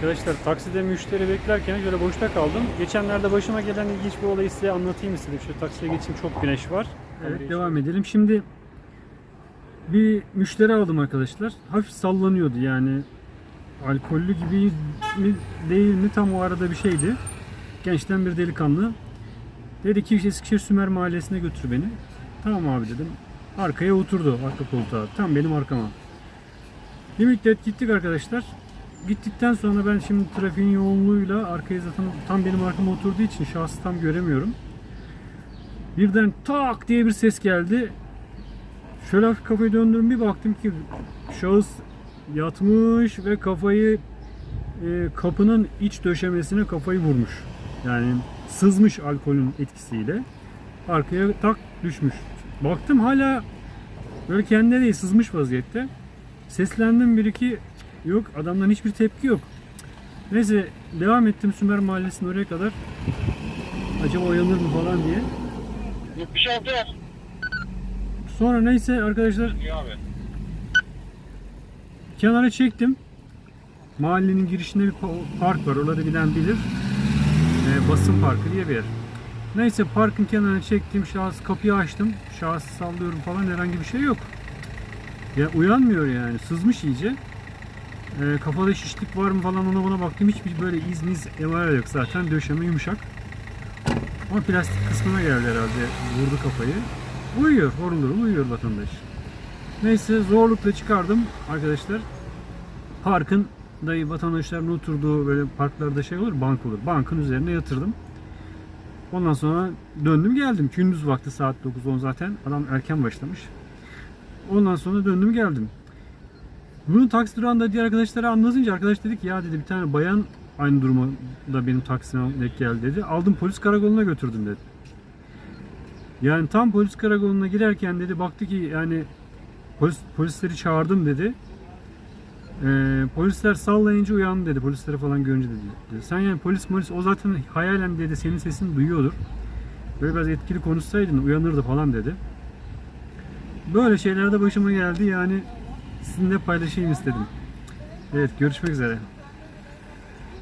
Arkadaşlar takside müşteri beklerken şöyle boşta kaldım. Geçenlerde başıma gelen ilginç bir olayı size anlatayım istedim. Şu taksiye geçeyim çok güneş var. Evet devam edelim. Şimdi bir müşteri aldım arkadaşlar. Hafif sallanıyordu yani. Alkollü gibi mi değil mi tam o arada bir şeydi. Gençten bir delikanlı. Dedi ki işte Eskişehir Sümer Mahallesi'ne götür beni. Tamam abi dedim. Arkaya oturdu arka koltuğa. Tam benim arkama. Bir müddet gittik arkadaşlar. Gittikten sonra ben şimdi trafiğin yoğunluğuyla arkaya zaten tam benim arkama oturduğu için şahsı tam göremiyorum. Birden tak diye bir ses geldi. Şöyle hafif kafayı döndürdüm bir baktım ki şahıs yatmış ve kafayı e, kapının iç döşemesine kafayı vurmuş. Yani sızmış alkolün etkisiyle. Arkaya tak düşmüş. Baktım hala böyle kendine değil sızmış vaziyette. Seslendim bir iki yok adamdan hiçbir tepki yok. Neyse devam ettim Sümer Mahallesi'nin oraya kadar. Acaba uyanır mı falan diye. 76 var. Sonra neyse arkadaşlar İyi abi. kenara çektim. Mahallenin girişinde bir pa- park var. Oraları bilen bilir. Ee, basın parkı diye bir yer. Neyse parkın kenarına çektim. Şahıs kapıyı açtım. Şahsı sallıyorum falan herhangi bir şey yok. Ya uyanmıyor yani. Sızmış iyice. Ee, kafada şişlik var mı falan ona buna baktım. Hiçbir böyle iz miz evara yok zaten. Döşeme yumuşak. Ama plastik kısmına geldi herhalde. Vurdu kafayı. Uyuyor. Horulur uyuyor vatandaş. Neyse zorlukla çıkardım arkadaşlar. Parkın dayı vatandaşların oturduğu böyle parklarda şey olur bank olur. Bankın üzerine yatırdım. Ondan sonra döndüm geldim. Gündüz vakti saat 9-10 zaten. Adam erken başlamış. Ondan sonra döndüm geldim. Bunu taksi durağında diğer arkadaşlara anlatınca arkadaş dedi ki ya dedi bir tane bayan aynı duruma da benim taksime denk geldi dedi. Aldım polis karakoluna götürdüm dedi. Yani tam polis karakoluna girerken dedi baktı ki yani polis polisleri çağırdım dedi. Ee, polisler sallayınca uyandı dedi. Polisleri falan görünce dedi. dedi. Sen yani polis polis o zaten hayalen dedi senin sesini duyuyordur. Böyle biraz etkili konuşsaydın uyanırdı falan dedi. Böyle şeyler de başıma geldi yani sizinle paylaşayım istedim. Evet görüşmek üzere.